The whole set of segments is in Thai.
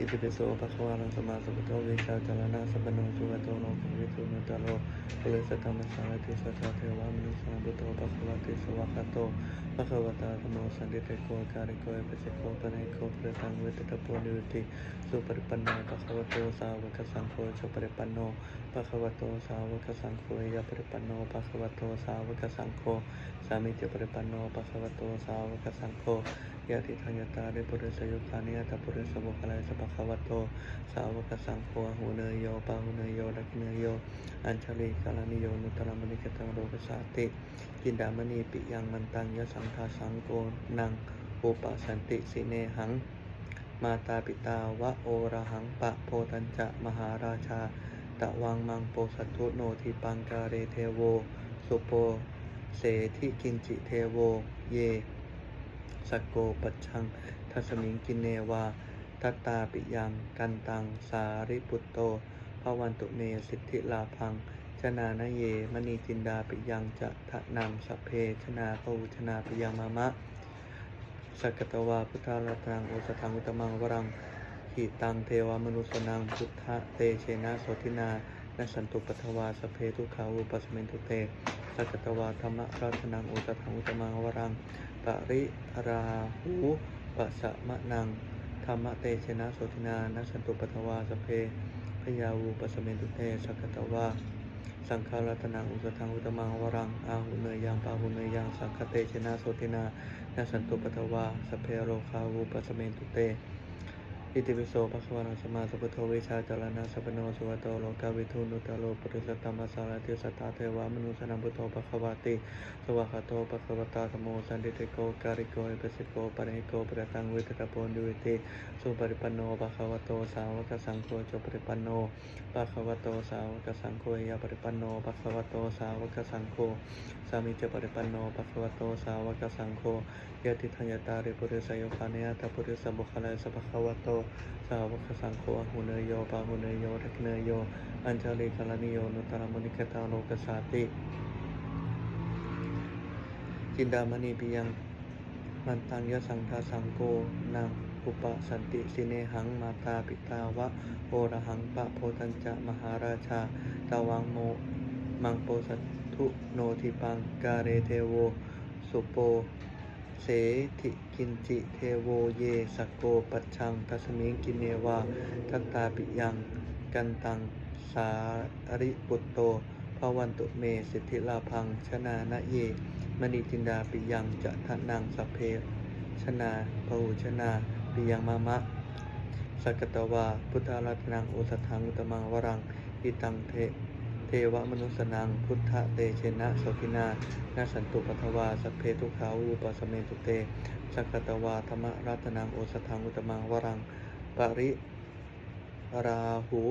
อิติปิโสภะคะวะระสมาสัพพุทโธวิชาจารณะสัพพโนสุขโตโลกวิทูนุตโลปุริสธรรมสารติสัทธเทวามนุสาบุโตภะคะวะติสวะคาโตภะคะวะตาธรรมโมสันติเตโกการิโกเอปเสโกปะเนโกปะตังเวทตะโพนิวติสุปริปันโนภะคะวะโตสาวกสังโฆชปริปันโนภะคะวะโตสาวกสังโฆยะปริปันโนภะคะวะโตสาวกสังโฆสามิจปริปันโนภะคะวะโตสาวกสังโฆ ยะติทังยตาริปุริสยุคานิยตปุริสบุคลายสปะคะวะโต สาวกสังโฆหูเนยโยปาหูเนยโยดักเนยโย อัญชลีกาลานิโยนุตตรมณิกตังโรกสาติ กินดามณีปิยังมันตังยะสังทาสังโกนังอุปสันติสิเนหัง มาตาปิตาวะโอระหังปะโพตัญจะมหาราชา ตะวังมังโปสัตุโนทิปังกาเรเทโว สุโป เสทิกินจิเทโว เย สกโกปัจชัง ทัสมิงกินเนวาทัตตาปิยังกันตัง สาริปุตโตภวันตุเมสิทธิลาพัง ชนานเย มณีจินดาปิยังจะทะนำสพเพชนาภูชนาปิยังมามะสกตวาพุทธารัตังโอสถังอุตมังวรังหิตังเทวมนุสนังพุทธเตเชนะโสตินานัสสันตุปัทวาสเพทุขาวุปัสสเมนตุเตสกตวาธรรมรัตนังโอสถังอุตมังวรัง ปริราหูปัสะมะนัง ธรรมเตชนะโสตินานัสันตุปทวาสเพพยาวูปสสเมนตุเตสักตวาสังฆารัตนางอุสทังอุตมังวรังอาหุเนยยังปาหุเนยยังสังคเตชนะโสตินานัสันตุปทวาสเพโรคาวูปสสเมนตุเต อิติปิโสภะคะวะโตสัมมาสัพพุทโธวิชาจารณะสัพพโนสุขโตโลกาวิทูนุตโลปริสตตมาสารติสัทธาเทวามนุสนัมพุทโธภะคะวะติสวะคาโตภะคะวะตาธรรมโมสันติเตโกการิโกเอเปสิโกปะเนโกปะตังเวทตะโพนิวิติสุปริปันโนภะคะวะโตสาวกสังโฆจปริปันโนภะคะวะโตสาวกสังโฆยะปริปันโนภะคะวะโตสาวกสังโฆสามิจปริปันโนภะคะวะโตสาวกสังโฆยะติทัญญตาริปุริสโยคานิยตาปุริสบุคลายสัพพะวะโตสาวกสังโฆหุเนยโยปาหุเนยโยทักเนยโย อัญชลีกาลนิโยนุตตรมุนิกตาโลกสาติจินดามณีปิยังมันตังยสังทาสังโกนางอุปสันติสิเนหังมาตาปิตาวะโอระหังปะโพตัญจะมหาราชาตาวังโมมังโปสัตทุโนทิปังกาเรเทโวสุโป เสถิกินจิเทโวเยสโกปัจชังทัสมิงกินเนวาทัตตาปิยัง กันตังสาริปุตโตภวันตุเมสิทธิลาพังชนานะเย มณีจินดาปิยังจะทะนังสพเพชนาพหูชนาปิยังมามะสกตวา พุทธารัตนังโอสถังอุตมังวรังอิตังเท เทวมนุสนังพุทธเตเชนะโสกินานาสันตุปัทวาสัพเพทุขาวูปสเมตุเตสักตวาธรรมรัตนังโอสถังอุตมังวรังปริราหู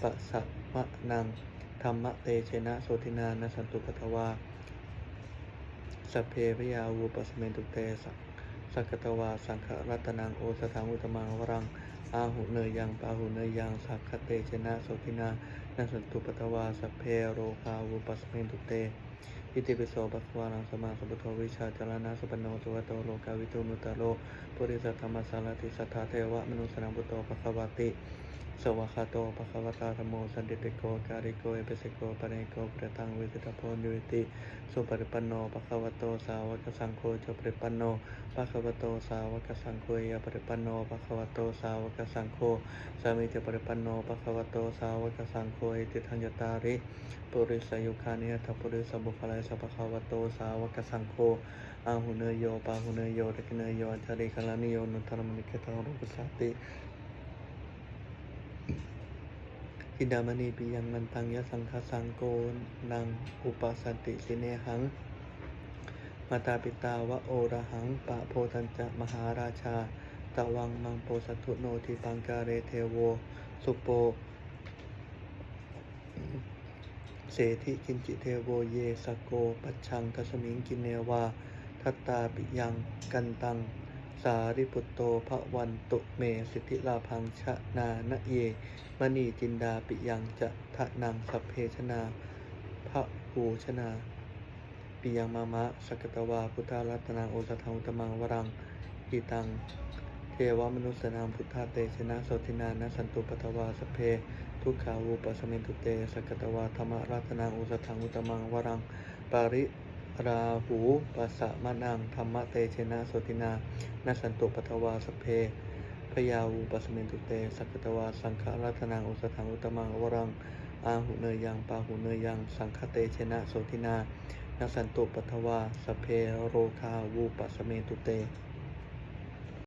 ปะสัมะนังธรรมเตเชนะโสตินานาสันตุปัทวาสัพเพพยาวูปสเมตุเตสักตวาสังฆรัตนังโอสถังอุตมังวรังาหุเนยยังปาหุเนยยังสักคเตชนะโสตินานาสันตุปตวาสัพเพโรคาวุปัสเมนตุเตอิติปิโสภะคะวานังสมาสัพพุทวิชาจารณะสัพพโนตุวโตโลกาวิตุนุตโลปุริสัทธรรมสารติสัทธาเทวะมนุสนังบุตโตภควติ สวะคาโตภะคะวะตาธโมสันติเตโกการิโกเอเปสิโกปะเนโกประตังเวทิตาโพนิวิติสุปริปันโนภะคะวะโตสาวกสังโฆจปริปันโนภะคะวะโตสาวกสังโฆยะปริปันโนภะคะวะโตสาวกสังโฆสามิจปริปันโนภะคะวะโตสาวกสังโฆอิติทัญญตาริปุริสยุคานิยตปุริสบุคลายสัพพะวะโตสาวกสังโฆอาหุเนยโยปาหุเนยโยตะกิเนยโยอัจฉริคลานิโยนุตตรมนิกตังรกุสาติ อิดามณีปิยังมันตังยะสังคสังโกนังอุปสันติสิเนหังมาตาปิตาวะโอระหังปะโพทัญจะมหาราชา ตะวังมังโปสัตุโนทิปังกาเรเทโว สุโป เสธิกินจิเทโวเยสโก ปัชังทัสมิงกินเนวา ทัตตาปิยังกันตัง สาริปุตโตภวันตุเมสิทธิลาพังชะนานะเยมณีจินดาปิยังจะทะนังสัพเพชนาพระหูชนาปิยังมามะสกตวาพุทธารัตนังโอสถังอุตมังวรังอิตัง เทวมนุสนามพุทธาเตชนะโสตินานะสันตุปทวาสเพ ทุกขาวูปสมินตุเตสกตวาธรรมราตนังอุสถังอุตมังวรัง ปาริ ราหูปัสสะมะนังธรรมเตชนะโสตินานัสันตุปทวาสเพพยาวูปัสมินตุเตสักตวาสังฆรัตนังอุสถังอุตมังวรังอาหุเนยยังปาหุเนยยัง สังฆเตชนะโสตินานาสันตุปัทวาสเพโรคาวูปัสมินตุเต